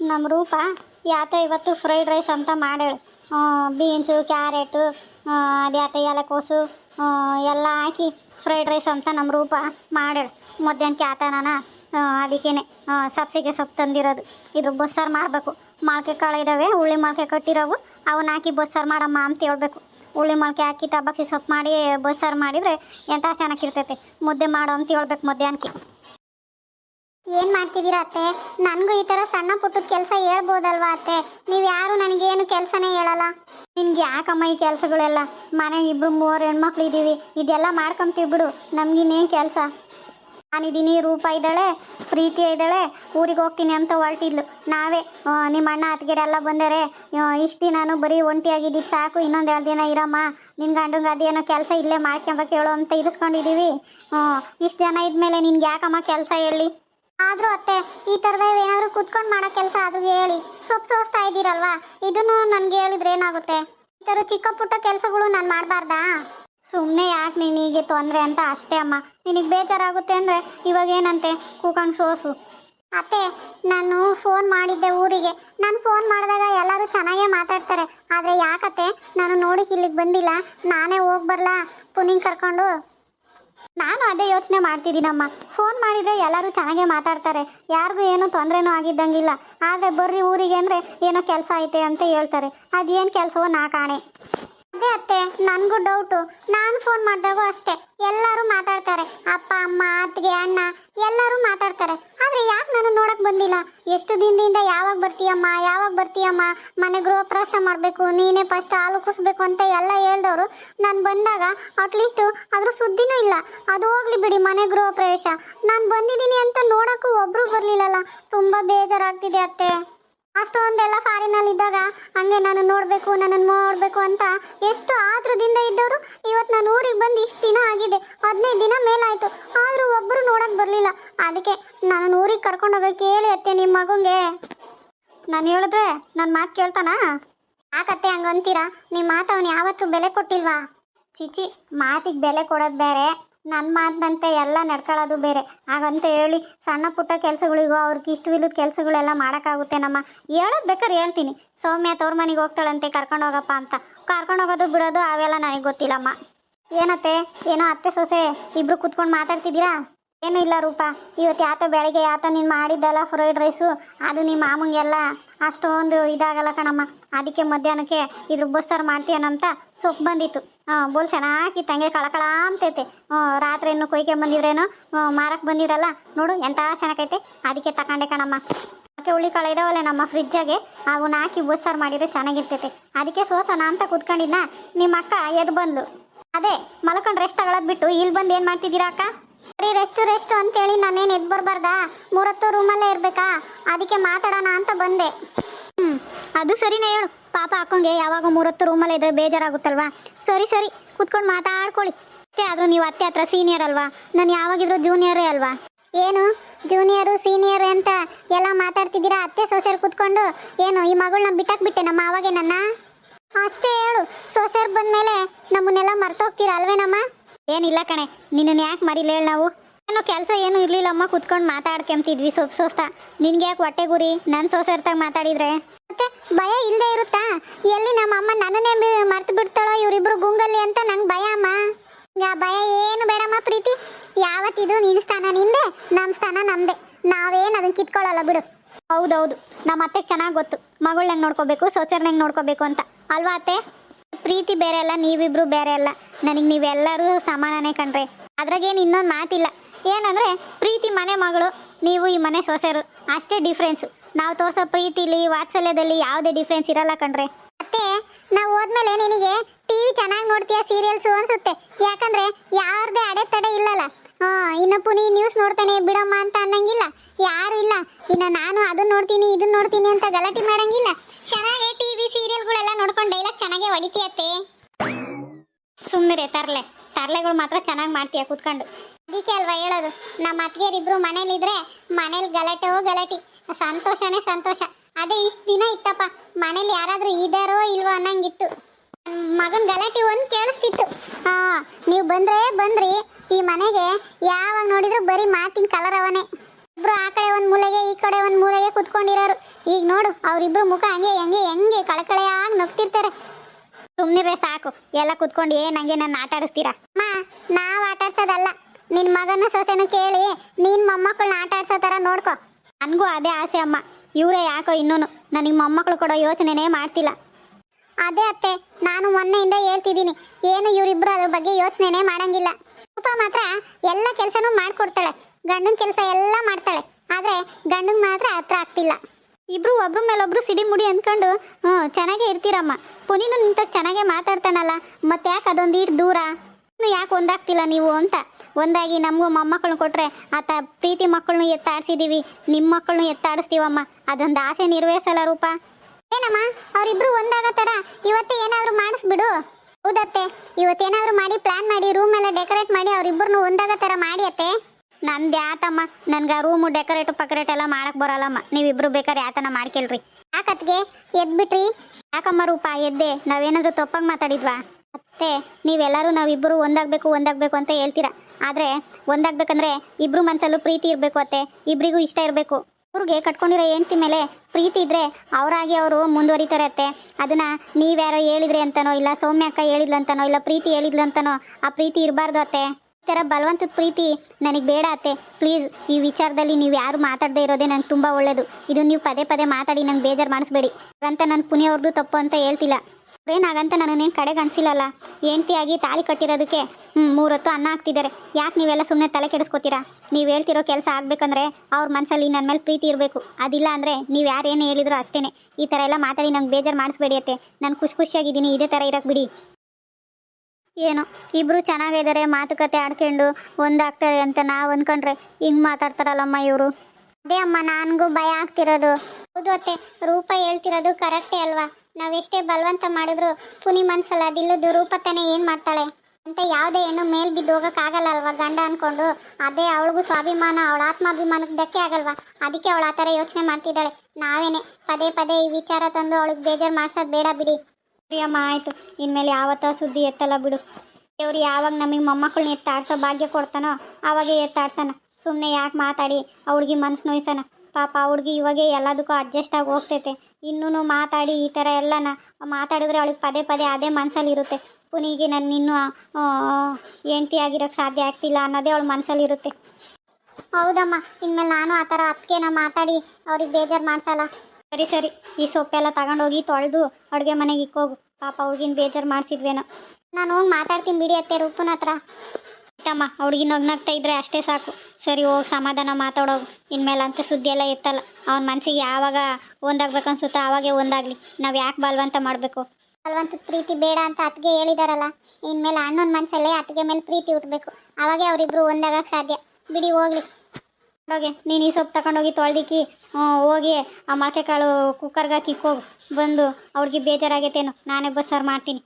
ನಮ್ಮ ರೂಪ, ಯಾತ ಇವತ್ತು ಫ್ರೈಡ್ ರೈಸ್ ಅಂತ ಮಾಡೇಳು ಬೀನ್ಸು ಕ್ಯಾರೆಟು ಅದ್ಯಾತ ಎಲೆಕೋಸು ಎಲ್ಲ ಹಾಕಿ ಫ್ರೈಡ್ ರೈಸ್ ಅಂತ ನಮ್ಮ ರೂಪ ಮಾಡೇಳು ಮಧ್ಯಾಹ್ನಕ್ಕೆ ಆತ ನಾನು ಅದಕ್ಕೇನೆ ಸಬ್ಸಿಗೆ ಸೊಪ್ಪು ತಂದಿರೋದು. ಇದು ಬಸ್ಸಾರು ಮಾಡಬೇಕು. ಮೊಳಕೆ ಕಾಳು ಇದ್ದಾವೆ ಹುಳಿ ಮೊಳಕೆ ಕಟ್ಟಿರೋವು ಅವನ್ನ ಹಾಕಿ ಬಸ್ಸಾರು ಮಾಡಮ್ಮ ಅಂತ ಹೇಳ್ಬೇಕು. ಹುಳಿ ಮೊಳಕೆ ಹಾಕಿ ತಬಕ್ಸಿ ಸೊಪ್ಪು ಮಾಡಿ ಬಸ್ಸಾರು ಮಾಡಿದರೆ ಎಂಥ ಚೆನ್ನಾಗಿರ್ತೈತೆ ಮುದ್ದೆ ಮಾಡು ಅಂತ ಹೇಳ್ಬೇಕು ಮಧ್ಯಾಹ್ನಕ್ಕೆ. ಏನು ಮಾಡ್ತಿದ್ದೀರಾ ಅತ್ತೆ? ನನಗೂ ಈ ಥರ ಸಣ್ಣ ಪುಟ್ಟದ ಕೆಲಸ ಹೇಳ್ಬೋದಲ್ವಾ ಅತ್ತೆ? ನೀವು ಯಾರು ನನಗೇನು ಕೆಲಸನೇ ಹೇಳಲ್ಲ. ನಿನ್ಗೆ ಯಾಕಮ್ಮ ಈ ಕೆಲಸಗಳೆಲ್ಲ? ಮನೆಗೆ ಇಬ್ರು ಮೂವರು ಹೆಣ್ಮಕ್ಳು ಇದ್ದೀವಿ ಇದೆಲ್ಲ ಮಾಡ್ಕೊಂತೀವಿ ಬಿಡು. ನಮ್ಗಿನ್ನೇನು ಕೆಲಸ? ನಾನಿದ್ದೀನಿ ರೂಪ ಇದ್ದಾಳೆ, ಪ್ರೀತಿ ಇದ್ದಾಳೆ, ಊರಿಗೆ ಹೋಗ್ತೀನಿ ಅಂತ ಹೊರಟಿದ್ಲು. ನಾವೇ ನಿಮ್ಮ ಅಣ್ಣ ಅತ್ತಿಗೆರೆ ಎಲ್ಲ ಬಂದರೆ ಇಷ್ಟು ದಿನಾನು ಬರೀ ಒಂಟಿಯಾಗಿದ್ದಿದ್ದು ಸಾಕು. ಇನ್ನೊಂದು ಎರಡು ದಿನ ಇರಮ್ಮ. ನಿನ್ನ ಗಂಡಂಗೆ ಅದೇನೋ ಕೆಲಸ ಇಲ್ಲೇ ಮಾಡ್ಕೊಂಬಕ್ಕೆ ಹೇಳು ಅಂತ ಇರಿಸ್ಕೊಂಡಿದ್ದೀವಿ ಇಷ್ಟು ಜನ ಇದ್ಮೇಲೆ ನಿನ್ಗೆ ಯಾಕಮ್ಮ ಕೆಲಸ ಹೇಳಿ? ಆದರೂ ಅತ್ತೆ, ಈ ಥರದ ಏನಾದರೂ ಕುತ್ಕೊಂಡು ಮಾಡೋ ಕೆಲಸ ಆದ್ರೂ ಹೇಳಿ. ಸೊಪ್ಪು ಸೋಸ್ತಾ ಇದ್ದೀರಲ್ವಾ? ಇದನ್ನು ನನಗೆ ಹೇಳಿದ್ರೆ ಏನಾಗುತ್ತೆ? ಈ ಥರ ಚಿಕ್ಕ ಪುಟ್ಟ ಕೆಲಸಗಳು ನಾನು ಮಾಡಬಾರ್ದಾ? ಸುಮ್ಮನೆ ಯಾಕೆ ಹೀಗೆ ತೊಂದರೆ ಅಂತ? ಅಷ್ಟೇ ಅಮ್ಮ. ನಿನಗೆ ಬೇಜಾರಾಗುತ್ತೆ ಅಂದರೆ ಇವಾಗ ಏನಂತೆ? ಕೂಕೊಂಡು ಸೋಸು. ಅತ್ತೆ, ನಾನು ಫೋನ್ ಮಾಡಿದ್ದೆ ಊರಿಗೆ. ನಾನು ಫೋನ್ ಮಾಡಿದಾಗ ಎಲ್ಲರೂ ಚೆನ್ನಾಗೇ ಮಾತಾಡ್ತಾರೆ. ಆದರೆ ಯಾಕತ್ತೆ? ನಾನು ನೋಡಿಕ್ಕೆ ಇಲ್ಲಿಗೆ ಬಂದಿಲ್ಲ. ನಾನೇ ಹೋಗಿ ಬರಲಾ? ಪುನಿಂಗ್ ಕರ್ಕೊಂಡು? ನಾನು ಅದೇ ಯೋಚನೆ ಮಾಡ್ತಿದ್ದೀನಮ್ಮ. ಫೋನ್ ಮಾಡಿದರೆ ಎಲ್ಲರೂ ಚೆನ್ನಾಗೆ ಮಾತಾಡ್ತಾರೆ. ಯಾರಿಗೂ ಏನೂ ತೊಂದರೆನೂ ಆಗಿದ್ದಂಗಿಲ್ಲ. ಆದರೆ ಬರ್ರಿ ಊರಿಗೆ ಅಂದರೆ ಏನೋ ಕೆಲಸ ಐತೆ ಅಂತ ಹೇಳ್ತಾರೆ. ಅದೇನು ಕೆಲಸವೋ ನಾ ಕಾಣೆ. ಅದೇ ಅತ್ತೆ, ನನಗೂ ಡೌಟು ನಾನು ಫೋನ್ ಮಾಡಿದಾಗೂ ಅಷ್ಟೇ. ಎಲ್ಲರೂ ಮಾತಾಡ್ತಾರೆ. ಅಪ್ಪ, ಅಮ್ಮ, ಅತ್ತಿಗೆ, ಅಣ್ಣ, ಎಲ್ಲರೂ ಮಾತಾಡ್ತಾರೆ. ಆದರೆ ಯಾಕೆ ನಾನು ನೋಡಕ್ಕೆ ಬಂದಿಲ್ಲ? ಎಷ್ಟು ದಿನದಿಂದ ಯಾವಾಗ ಬರ್ತೀಯಮ್ಮ ಯಾವಾಗ ಬರ್ತೀಯಮ್ಮ? ಮನೆ ಗೃಹ ಪ್ರವೇಶ ಮಾಡಬೇಕು, ನೀನೇ ಫಸ್ಟ್ ಹಾಲು ಕುಸ್ಬೇಕು ಅಂತ ಎಲ್ಲ ಹೇಳ್ದವರು. ನಾನು ಬಂದಾಗ ಅಟ್ಲೀಸ್ಟು ಅದ್ರ ಸುದ್ದಿನೂ ಇಲ್ಲ. ಅದು ಹೋಗ್ಲಿ ಬಿಡಿ, ಮನೆ ಗೃಹ ಪ್ರವೇಶ. ನಾನು ಬಂದಿದ್ದೀನಿ ಅಂತ ನೋಡೋಕ್ಕೂ ಒಬ್ಬರು ಬರಲಿಲ್ಲಲ್ಲ. ತುಂಬ ಬೇಜಾರಾಗ್ತಿದೆ ಅತ್ತೆ. ಅಷ್ಟೊಂದೆಲ್ಲ ಫಾರಿನಲ್ಲಿ ಇದ್ದಾಗ ಹಂಗೆ ನಾನು ನೋಡಬೇಕು ನನ್ನನ್ನು ನೋಡಬೇಕು ಅಂತ ಎಷ್ಟು ಆದ್ರದಿಂದ ಇದ್ದವರು ಇವತ್ತು ನಾನು ಊರಿಗೆ ಬಂದು ಇಷ್ಟು ದಿನ ಆಗಿದೆ, ಹದಿನೈದು ದಿನ ಮೇಲಾಯಿತು. ಆದರೂ ಒಬ್ಬರು ನೋಡೋಕ್ಕೆ ಬರಲಿಲ್ಲ. ಅದಕ್ಕೆ ನಾನು ಊರಿಗೆ ಕರ್ಕೊಂಡು ಹೋಗೋಕೆ ಹೇಳಿ ಅತ್ತೆ ನಿಮ್ಮ ಮಗಂಗೆ. ನಾನು ಹೇಳಿದ್ರೆ ನನ್ನ ಮಾತು ಕೇಳ್ತಾನಾ? ಯಾಕತ್ತೆ ಹಂಗೆ ಅಂತೀರಾ? ನಿಮ್ಮ ಮಾತು ಅವನು ಯಾವತ್ತೂ ಬೆಲೆ ಕೊಟ್ಟಿಲ್ವಾ? ಚಿಚಿ ಮಾತಿಗೆ ಬೆಲೆ ಕೊಡೋದು ಬೇರೆ. ನನ್ನ ಮಾತಿನಂತೆ ಎಲ್ಲ ನಡ್ಕೊಳ್ಳೋದು ಬೇರೆ. ಹಾಗಂತ ಹೇಳಿ ಸಣ್ಣ ಪುಟ್ಟ ಕೆಲಸಗಳಿಗೂ ಅವ್ರಿಗೆ ಇಷ್ಟವಿಲ್ಲದ ಕೆಲಸಗಳೆಲ್ಲ ಮಾಡೋಕ್ಕಾಗುತ್ತೆ ನಮ್ಮ. ಹೇಳೋದು ಬೇಕಾದ್ರೆ ಹೇಳ್ತೀನಿ. ಸೌಮ್ಯ ತವ್ರ ಮನೆಗೆ ಹೋಗ್ತಾಳಂತೆ, ಕರ್ಕೊಂಡು ಹೋಗಪ್ಪ ಅಂತ. ಕರ್ಕೊಂಡು ಹೋಗೋದು ಬಿಡೋದು ಅವೆಲ್ಲ ನನಗೆ ಗೊತ್ತಿಲ್ಲಮ್ಮ. ಏನತ್ತೆ? ಏನೋ ಅತ್ತೆ ಸೊಸೆ ಇಬ್ಬರು ಕುತ್ಕೊಂಡು ಮಾತಾಡ್ತಿದ್ದೀರಾ? ಏನೂ ಇಲ್ಲ ರೂಪ. ಇವತ್ತು ಯಾತ ಬೆಳಗ್ಗೆ ಯಾತ ನೀನು ಮಾಡಿದ್ದಲ್ಲ ಫ್ರೈಡ್ ರೈಸು ಅದು ನಿಮ್ಮ ಮಾಮಂಗೆಲ್ಲ ಅಷ್ಟೊಂದು ಇದಾಗಲ್ಲ ಕಣಮ್ಮ. ಅದಕ್ಕೆ ಮಧ್ಯಾಹ್ನಕ್ಕೆ ಇದ್ರ ಬಸ್ಸಾರು ಮಾಡ್ತೀಯನಂತ ಸೊಪ್ಪು ಬಂದಿತ್ತು. ಹಾಂ ಬೋಲ್ ಚೆನ್ನಾಗಿತ್ತು ಹಂಗೆ ಕಳಕಳ ಅಂತೈತೆ. ರಾತ್ರಿ ಏನು ಕೊಯ್ಕೆ ಬಂದಿದ್ರೇನು ಮಾರಕ್ಕೆ ಬಂದಿರಲ್ಲ ನೋಡು ಎಂಥ ಚೆನ್ನಾಗೈತೆ ಅದಕ್ಕೆ ತಗೊಂಡೆ ಕಣಮ್ಮ. ಅದಕ್ಕೆ ಹುಳಿ ಕಾಳು ಇದಾವಲ್ಲ ನಮ್ಮ ಫ್ರಿಜ್ಜಾಗೆ ಅವನ್ನ ಹಾಕಿ ಬಸ್ಸಾರು ಮಾಡಿದ್ರೆ ಚೆನ್ನಾಗಿರ್ತೈತೆ. ಅದಕ್ಕೆ ಸೋಸನ ಅಂತ ಕುತ್ಕೊಂಡಿದ್ನ. ನಿಮ್ಮ ಅಕ್ಕ ಎದ್ದು ಬಂದ್ಲು. ಅದೇ, ಮಲ್ಕೊಂಡು ರೆಸ್ಟ್ ತಗೊಳದ್ ಬಿಟ್ಟು ಇಲ್ಲಿ ಬಂದು ಏನು ಮಾಡ್ತಿದ್ದೀರಾ ಅಕ್ಕ? ಸರಿ ರೆಸ್ಟ್ ರೆಸ್ಟ್ ಅಂತೇಳಿ ನಾನೇನು ಎದ್ದು ಬರಬಾರ್ದಾ? ಮೂರತ್ತು ರೂಮಲ್ಲೇ ಇರಬೇಕಾ? ಅದಕ್ಕೆ ಮಾತಾಡೋಣ ಅಂತ ಬಂದೆ. ಅದು ಸರಿನೇ ಹೇಳು. ಪಾಪ ಅಕ್ಕಂಗೆ ಯಾವಾಗ ಮೂರತ್ತು ರೂಮಲ್ಲಿ ಇದ್ರೆ ಬೇಜಾರಾಗುತ್ತಲ್ವಾ? ಸರಿ ಸರಿ. ಕುತ್ಕೊಂಡು ಮಾತಾಡ್ಕೊಳ್ಳಿ. ಅಷ್ಟೇ ಆದರೂ ನೀವು ಅತ್ತೆ ಹತ್ರ ಸೀನಿಯರ್ ಅಲ್ವಾ? ನಾನು ಯಾವಾಗಿದ್ರು ಜೂನಿಯರೇ ಅಲ್ವಾ? ಏನು? ಜೂನಿಯರು ಸೀನಿಯರ್ ಅಂತ ಎಲ್ಲ ಮಾತಾಡ್ತಿದ್ದೀರಾ? ಅತ್ತೆ ಸೊಸೆರು ಕುತ್ಕೊಂಡು? ಏನು, ಈ ಮಗಳನ್ನ ಬಿಟ್ಟಾಕ್ಬಿಟ್ಟೆ ನಮ್ಮ ಆವಾಗೆ ನನ್ನ? ಅಷ್ಟೇ ಹೇಳು. ಸೊಸೆಯರ್ ಬಂದಮೇಲೆ ನಮ್ಮನ್ನೆಲ್ಲ ಮರ್ತೋಗ್ತೀರಾ ಅಲ್ವೇನಮ್ಮ ಏನಿಲ್ಲ ಕಣೆ. ನಿನ್ನನ್ನು ಯಾಕೆ ಮರಿಲ್ಲ ಹೇಳಿ ನಾವು? ಏನೋ ಕೆಲಸ ಏನೂ ಇರಲಿಲ್ಲಮ್ಮ. ಕುತ್ಕೊಂಡು ಮಾತಾಡ್ಕೊಂತಿದ್ವಿ ಸೊಪ್ಪು ಸೋಸ್ತ. ನಿನ್ಗೆ ಯಾಕೆ ಹೊಟ್ಟೆ ಗುರಿ? ನನ್ನ ಸೊಸೆರ್ತಾಗ ಮಾತಾಡಿದ್ರೆ? ಮತ್ತೆ ಭಯ ಇಲ್ಲದೆ ಇರುತ್ತಾ? ಎಲ್ಲಿ ನಮ್ಮ ಅಮ್ಮ ನನ್ನನ್ನೇ ಮರ್ತು ಬಿಡ್ತಾಳೋ ಇವರಿಬ್ರು ಗುಂಗಲ್ಲಿ ಅಂತ ನಂಗೆ ಭಯ ಅಮ್ಮ. ಆ ಭಯ ಏನು ಬೇಡಮ್ಮ ಪ್ರೀತಿ? ಯಾವತ್ತಿದ್ರು ನಿನ್ನ ಸ್ಥಾನ ನಿಂದೆ ನಮ್ಮ ಸ್ಥಾನ ನಮ್ದೆ. ನಾವೇನು ಅದನ್ನ ಕಿತ್ಕೊಳ್ಳಲ್ಲ ಬಿಡು. ಹೌದೌದು. ನಮ್ಮ ಅತ್ತೆಗೆ ಚೆನ್ನಾಗಿ ಗೊತ್ತು. ಮಗಳನ್ನ ನೋಡ್ಕೋಬೇಕು ಸೊಸೆರ್ನಂಗೆ ನೋಡ್ಕೋಬೇಕು ಅಂತ. ಅಲ್ವಾ ಅತ್ತೆ? ಪ್ರೀತಿ ಬೇರೆ ಅಲ್ಲ, ನೀವಿಬ್ರು ಬೇರೆ ಅಲ್ಲ. ನನಗೆ ನೀವೆಲ್ಲರೂ ಸಮಾನನೇ ಕಣ್ರೆ. ಅದ್ರಾಗೇನು ಇನ್ನೊಂದು ಮಾತಿಲ್ಲ. ಏನಂದ್ರೆ, ಪ್ರೀತಿ ಮನೆ ಮಗಳು, ನೀವು ಈ ಮನೆ ಸೊಸೆರು. ಅಷ್ಟೇ ಡಿಫ್ರೆನ್ಸು ನಾವು ತೋರಿಸೋ ಪ್ರೀತಿಲಿ ವಾತ್ಸಲ್ಯದಲ್ಲಿ ಯಾವುದೇ ಡಿಫ್ರೆನ್ಸ್ ಇರಲ್ಲ ಕಣ್ರೆ. ಮತ್ತೆ ನಾವು ಹೋದ್ಮೇಲೆ ನಿನಗೆ ಟಿವಿ ಚೆನ್ನಾಗಿ ನೋಡ್ತೀಯ ಸೀರಿಯಲ್ಸು ಅನ್ಸುತ್ತೆ. ಯಾಕಂದ್ರೆ ಯಾರದೇ ಅಡೆತಡೆ ಇಲ್ಲಲ್ಲ. ಹಾ ಇನ್ನು ಪುನಿ ನ್ಯೂಸ್ ನೋಡ್ತಾನೆ ಬಿಡಮ್ಮ ಅಂತ ಅನ್ನಂಗಿಲ್ಲ. ಯಾರು ಇಲ್ಲ. ಇನ್ನು ನಾನು ಅದನ್ನ ನೋಡ್ತೀನಿ ಇದನ್ನ ನೋಡ್ತೀನಿ ಅಂತ ಗಲಾಟೆ ಮಾಡಂಗಿಲ್ಲ. ಚೆನ್ನಾಗಿ ಟಿವಿ ಸೀರಿಯಲ್ಗಳೆಲ್ಲ ನೋಡ್ಕೊಂಡು ಡೈಲಾಗ್ ಚೆನ್ನಾಗೆ ಹೊಡಿತೀಯತ್ತೆ. ಸುಮ್ಮನೆ ತರ್ಲೆ. ತರ್ಲೆಗಳು ಮಾತ್ರ ಚೆನ್ನಾಗಿ ಮಾಡ್ತೀಯ ಕೂತ್ಕೊಂಡು. ಅದಕ್ಕೆ ಅಲ್ವಾ ಹೇಳೋದು ನಮ್ಮ ಅತ್ತಿಗೆರಿಬ್ರು ಮನೇಲಿದ್ರೆ ಮನೇಲಿ ಗಲಾಟೆ ಗಲಾಟಿ, ಸಂತೋಷನೇ ಸಂತೋಷ. ಅದೇ ಇಷ್ಟು ದಿನ ಇತ್ತಪ್ಪ, ಮನೇಲಿ ಯಾರಾದರೂ ಇದಾರೋ ಇಲ್ವೋ ಅನ್ನಂಗಿತ್ತು. ಮಗನ ಗಲಾಟೆ ಒಂದು ಕೇಳಿಸ್ತಿತ್ತು. ಹಾ, ನೀವು ಬಂದ್ರೆ ಬಂದ್ರಿ, ಈ ಮನೆಗೆ ಯಾವಾಗ ನೋಡಿದ್ರು ಬರೀ ಮಾತಿನ ಕಲರ್ ಅವನೇ. ಇಬ್ರು ಆ ಕಡೆ ಒಂದು ಮೂಲೆಗೆ, ಈ ಕಡೆ ಒಂದು ಮೂಲೆಗೆ ಕುತ್ಕೊಂಡಿರೋರು. ಈಗ ನೋಡು, ಅವರಿಬ್ರು ಮುಖ ಹಂಗೆ, ಹೆಂಗೆ ಹೆಂಗೆ ಕಳಕಳೆಯಾಗಿ ನಗ್ತಿರ್ತಾರೆ. ಸುಮ್ನಿರೆ ಸಾಕು. ಎಲ್ಲ ಕುತ್ಕೊಂಡು ಏನ್ ಹಂಗೆ ನನ್ನ ಆಟ ಆಡಿಸ್ತೀರಾ? ಅಮ್ಮ ನಾವ್ ಆಟ ಆಡ್ಸೋದಲ್ಲ. ನಿನ್ ಮಗನ ಸೊಸೆನ ಕೇಳಿ, ನೀನ್ ಮೊಮ್ಮಕ್ಕಳನ್ನ ಆಟ ಆಡ್ಸೋ ತರ ನೋಡ್ಕೊ. ನನ್ಗೂ ಅದೇ ಆಸೆ ಅಮ್ಮ. ಇವರೇ ಯಾಕೋ ಇನ್ನೂನು. ನನಗೆ ಮೊಮ್ಮಕ್ಳು ಕೊಡೋ ಯೋಚನೆನೇ ಮಾಡ್ತಿಲ್ಲ. ಅದೇ ಅತ್ತೆ. ನಾನು ಮೊನ್ನೆಯಿಂದ ಹೇಳ್ತಿದ್ದೀನಿ. ಏನು ಇವ್ರಿಬ್ರು ಅದ್ರ ಬಗ್ಗೆ ಯೋಚನೆನೇ ಮಾಡಂಗಿಲ್ಲ. ರೂಪ ಮಾತ್ರ ಎಲ್ಲ ಕೆಲ್ಸನೂ ಮಾಡ್ಕೊಡ್ತಾಳೆ. ಗಂಡನ ಕೆಲಸ ಎಲ್ಲ ಮಾಡ್ತಾಳೆ. ಆದ್ರೆ ಗಂಡನ್ ಮಾತ್ರ ಹತ್ರ ಆಗ್ತಿಲ್ಲ. ಇಬ್ರು ಒಬ್ರ ಮೇಲೊಬ್ರು ಸಿಡಿ ಮುಡಿ ಅಂದ್ಕೊಂಡು, ಹ್ಞೂ, ಚೆನ್ನಾಗೇ ಇರ್ತೀರಮ್ಮ. ಪುನೀನು ನಿಂತ ಚೆನ್ನಾಗೇ ಮಾತಾಡ್ತಾನಲ್ಲ, ಮತ್ತೆ ಯಾಕೆ ಅದೊಂದು ಇಟ್ಟು ದೂರ? ಯಾಕೆ ಒಂದಾಗ್ತಿಲ್ಲ ನೀವು ಅಂತ. ಒಂದಾಗಿ ನಮಗೂ ಮೊಮ್ಮಕ್ಕಳನ್ನ ಕೊಟ್ರೆ ಆತ ಪ್ರೀತಿ ಮಕ್ಕಳನ್ನು ಎತ್ತಾಡ್ಸಿದೀವಿ ನಿಮ್ಮ ಮಕ್ಕಳನ್ನು ಎತ್ತಾಡಿಸ್ತೀವಮ್ಮ. ಅದೊಂದು ಆಸೆ ನೆರವೇರ್ಸಲ್ಲ ರೂಪ. ಏನಮ್ಮ, ಅವರಿಬ್ರು ಒಂದಾಗ ತರ ಇವತ್ತೇ ಏನಾದ್ರು ಮಾಡಿಸ್ಬಿಡು. ಹೌದತ್ತೆ, ಇವತ್ತೇನಾದ್ರು ಮಾಡಿ ಪ್ಲಾನ್ ಮಾಡಿ ರೂಮ್ ಎಲ್ಲ ಡೆಕೋರೇಟ್ ಮಾಡಿ ಅವ್ರಿಬ್ರು ಒಂದಾಗ ಥರ ಮಾಡಿ ಅತ್ತೆ. ನಂದು ಯಾತಮ್ಮ? ನನ್ಗೆ ರೂಮು ಡೆಕೋರೇಟ್ ಪಕರೇಟ್ ಎಲ್ಲ ಮಾಡಕ್ ಬರಲ್ಲಮ್ಮ. ನೀವಿಬ್ರು ಬೇಕಾದ್ರೆ ಯಾತನ ಮಾಡ್ಕೇಳ್ರಿ. ಯಾಕತ್ಗೆ ಎದ್ಬಿಟ್ರಿ ಯಾಕಮ್ಮ ರೂಪ, ಎದ್ದೆ? ನಾವೇನಾದ್ರೂ ತಪ್ಪಾಗಿ ಮಾತಾಡಿದ್ವಾ? ಅತ್ತೆ, ನೀವೆಲ್ಲರೂ ನಾವಿಬ್ಬರು ಒಂದಾಗಬೇಕು ಒಂದಾಗಬೇಕು ಅಂತ ಹೇಳ್ತೀರಾ? ಆದರೆ ಒಂದಾಗಬೇಕಂದ್ರೆ ಇಬ್ರು ಮನಸ್ಸಲ್ಲೂ ಪ್ರೀತಿ ಇರಬೇಕು ಅತ್ತೆ. ಇಬ್ರಿಗೂ ಇಷ್ಟ ಇರಬೇಕು. ಅವ್ರಿಗೆ ಕಟ್ಕೊಂಡಿರೋ ಹೆಂಡತಿ ಮೇಲೆ ಪ್ರೀತಿ ಇದ್ರೆ ಅವರಾಗಿ ಅವರು ಮುಂದುವರಿತಾರೆ ಅತ್ತೆ. ಅದನ್ನ ನೀವ್ಯಾರೋ ಹೇಳಿದ್ರಿ ಅಂತನೋ, ಇಲ್ಲ ಸೌಮ್ಯ ಅಕ್ಕ ಹೇಳಿದ್ಲಂತನೋ ಇಲ್ಲ ಪ್ರೀತಿ ಹೇಳಿದ್ಲಂತನೋ ಆ ಪ್ರೀತಿ ಇರಬಾರ್ದು ಅತ್ತೆ. ಈ ಥರ ಬಲವಂತದ ಪ್ರೀತಿ ನನಗೆ ಬೇಡ ಅತ್ತೆ. ಪ್ಲೀಸ್ ಈ ವಿಚಾರದಲ್ಲಿ ನೀವು ಯಾರು ಮಾತಾಡದೇ ಇರೋದೇ ನಂಗೆ ತುಂಬ ಒಳ್ಳೆಯದು ಇದು ನೀವು ಪದೇ ಪದೇ ಮಾತಾಡಿ ನಂಗೆ ಬೇಜಾರು ಮಾಡಿಸ್ಬೇಡಿ. ಅಂತ ನನ್ನ ಪುಣ್ಯವ್ರದ್ದು ತಪ್ಪು ಅಂತ ಹೇಳ್ತಿಲ್ಲ. ಏನಾಗಂತ ನನ್ನನ್ನೇನು ಕಡೆಗೆ ಅನ್ಸಿಲ್ಲಲ್ಲ? ಹೆಂಡ್ತಿಯಾಗಿ ತಾಳಿ ಕಟ್ಟಿರೋದಕ್ಕೆ ಹ್ಞೂ ಮೂರೊತ್ತು ಅನ್ನ ಹಾಕ್ತಿದ್ದಾರೆ. ಯಾಕೆ ನೀವೆಲ್ಲ ಸುಮ್ಮನೆ ತಲೆ ಕೆಡಿಸ್ಕೋತೀರಾ? ನೀವು ಹೇಳ್ತಿರೋ ಕೆಲಸ ಆಗಬೇಕಂದ್ರೆ ಅವ್ರ ಮನಸ್ಸಲ್ಲಿ ನನ್ನ ಮೇಲೆ ಪ್ರೀತಿ ಇರಬೇಕು. ಅದಿಲ್ಲ ಅಂದರೆ ನೀವು ಯಾರೇನು ಹೇಳಿದ್ರು ಅಷ್ಟೇ ಈ ಥರ ಎಲ್ಲ ಮಾತಾಡಿ ನಂಗೆ ಬೇಜಾರು ಮಾಡಿಸ್ಬೇಡಿ ಅತ್ತೆ. ನಾನು ಖುಷಿ ಖುಷಿಯಾಗಿದ್ದೀನಿ. ಇದೇ ಥರ ಇರೋಕ್ಕೆ ಬಿಡಿ. ಏನೋ, ಇಬ್ರು ಚೆನ್ನಾಗಿದ್ದಾರೆ ಮಾತುಕತೆ ಆಡ್ಕೊಂಡು ಒಂದಾಗ್ತಾರೆ ಅಂತ ನಾವು ಅನ್ಕೊಂಡ್ರೆ ಹಿಂಗ್ ಮಾತಾಡ್ತಾರಲ್ಲಮ್ಮ ಇವರು. ಅದೇ ಅಮ್ಮ, ನನಗೂ ಭಯ ಆಗ್ತಿರೋದು. ಹೌದು ಅತ್ತೆ, ರೂಪ ಹೇಳ್ತಿರೋದು ಕರೆಕ್ಟೇ ಅಲ್ವಾ? ನಾವೆಷ್ಟೇ ಬಲವಂತ ಮಾಡಿದ್ರು ಪುನಿ ಮನ್ಸಲ್ಲ ಅದಿಲ್ಲದು ರೂಪ ತಾನೇ ಏನು ಮಾಡ್ತಾಳೆ? ಅಂತ ಯಾವುದೇ ಹೆಣ್ಣು ಮೇಲ್ ಬಿದ್ದು ಹೋಗೋಕ್ಕಾಗಲ್ಲ ಅಲ್ವಾ ಗಂಡ ಅನ್ಕೊಂಡು? ಅದೇ ಅವಳಿಗೂ ಸ್ವಾಭಿಮಾನ, ಅವಳ ಆತ್ಮಾಭಿಮಾನಕ್ಕೆ ಧಕ್ಕೆ ಆಗಲ್ವಾ? ಅದಕ್ಕೆ ಅವಳು ಆ ಥರ ಯೋಚನೆ ಮಾಡ್ತಿದ್ದಾಳೆ. ನಾವೇನೆ ಪದೇ ಪದೇ ಈ ವಿಚಾರ ತಂದು ಅವಳಿಗೆ ಬೇಜಾರು ಮಾಡ್ಸೋದು ಬೇಡ ಬಿಡಿ. ಸರಿ ಆಯಿತು. ಇನ್ಮೇಲೆ ಯಾವತ್ತ ಸುದ್ದಿ ಎತ್ತಲ್ಲ ಬಿಡು. ದೇವ್ರು ಯಾವಾಗ ನಮಗೆ ಮೊಮ್ಮಕ್ಕಳನ್ನ ಎತ್ತಾಡ್ಸೋ ಭಾಗ್ಯ ಕೊಡ್ತಾನೋ ಆವಾಗ ಎತ್ತಾಡ್ಸೋಣ ಸುಮ್ಮನೆ ಯಾಕೆ ಮಾತಾಡಿ? ಆ ಹುಡುಗಿ ಮನ್ಸು ನೋಯ್ಸೋಣ ಪಾಪ ಆ ಹುಡುಗಿ ಇವಾಗೆ ಎಲ್ಲದಕ್ಕೂ ಅಡ್ಜಸ್ಟ್ ಆಗಿ ಹೋಗ್ತೈತೆ. ಇನ್ನೂ ಮಾತಾಡಿ ಈ ಥರ ಎಲ್ಲನ ಮಾತಾಡಿದ್ರೆ ಅವಳಿಗೆ ಪದೇ ಪದೇ ಅದೇ ಮನಸ್ಸಲ್ಲಿ ಇರುತ್ತೆ. ಪುನೀಗೆ ನನ್ನ ಇನ್ನೂ ಹೆಂಡತಿ ಆಗಿರೋಕ್ಕೆ ಸಾಧ್ಯ ಆಗ್ತಿಲ್ಲ ಅನ್ನೋದೇ ಅವಳ ಮನಸ್ಸಲ್ಲಿರುತ್ತೆ ಹೌದಮ್ಮ. ಇನ್ಮೇಲೆ ನಾನು ಆ ಥರ ಅತ್ತಿಗೆನ ಮಾತಾಡಿ ಅವ್ರಿಗೆ ಬೇಜಾರು ಮಾಡ್ಸಲ್ಲ. ಸರಿ ಸರಿ. ಈ ಸೊಪ್ಪೆಲ್ಲ ತಗೊಂಡೋಗಿ ತೊಳೆದು ಅಡುಗೆ ಮನೆಗೆ ಇಕ್ಕೋಗು. ಪಾಪ ಹುಡುಗಿನ ಬೇಜಾರು ಮಾಡಿಸಿದ್ವೇನೋ. ನಾನು ಹೋಗಿ ಮಾತಾಡ್ತೀನಿ ಬಿಡಿ ಅತ್ತೆ ರೂಪನ ಹತ್ರ. ಆಯ್ತಮ್ಮ ಹುಡುಗಿನ ಇದ್ರೆ ಅಷ್ಟೇ ಸಾಕು. ಸರಿ, ಹೋಗಿ ಸಮಾಧಾನ ಮಾತಾಡೋಗು. ಇನ್ಮೇಲೆ ಅಂತ ಸುದ್ದಿ ಎಲ್ಲ ಎತ್ತಲ್ಲ. ಅವ್ನ ಮನಸ್ಸಿಗೆ ಯಾವಾಗ ಒಂದಾಗ್ಬೇಕು ಅನ್ಸುತ್ತೋ ಆವಾಗೇ ಒಂದಾಗಲಿ. ನಾವು ಯಾಕೆ ಬಲವಂತ ಮಾಡಬೇಕು? ಬಲವಂತದ ಪ್ರೀತಿ ಬೇಡ ಅಂತ ಅತ್ತಿಗೆ ಹೇಳಿದಾರಲ್ಲ. ಇನ್ಮೇಲೆ ಅಣ್ಣನ ಮನಸ್ಸಲ್ಲೇ ಅತ್ತಿಗೆ ಮೇಲೆ ಪ್ರೀತಿ ಹುಟ್ಟಬೇಕು ಅವಾಗೇ ಅವರಿಬ್ರು ಒಂದಾಗಕ್ಕೆ ಸಾಧ್ಯ. ಬಿಡಿ, ಹೋಗ್ಲಿ. ಹೋಗಿ, ನೀನು ಈ ಸೊಪ್ಪು ತಗೊಂಡೋಗಿ ತೊಳ್ದಿಕ್ಕಿ ಹೋಗಿ, ಆ ಮೊಳಕೆ ಕಾಳು ಕುಕ್ಕರ್ಗೆ ಹಾಕಿ ಹೋಗು ಬಂದು, ಅವ್ರಿಗೆ ಬೇಜಾರಾಗೈತೇನು, ನಾನೇ ಬಸ್ಸಾರು ಮಾಡ್ತೀನಿ.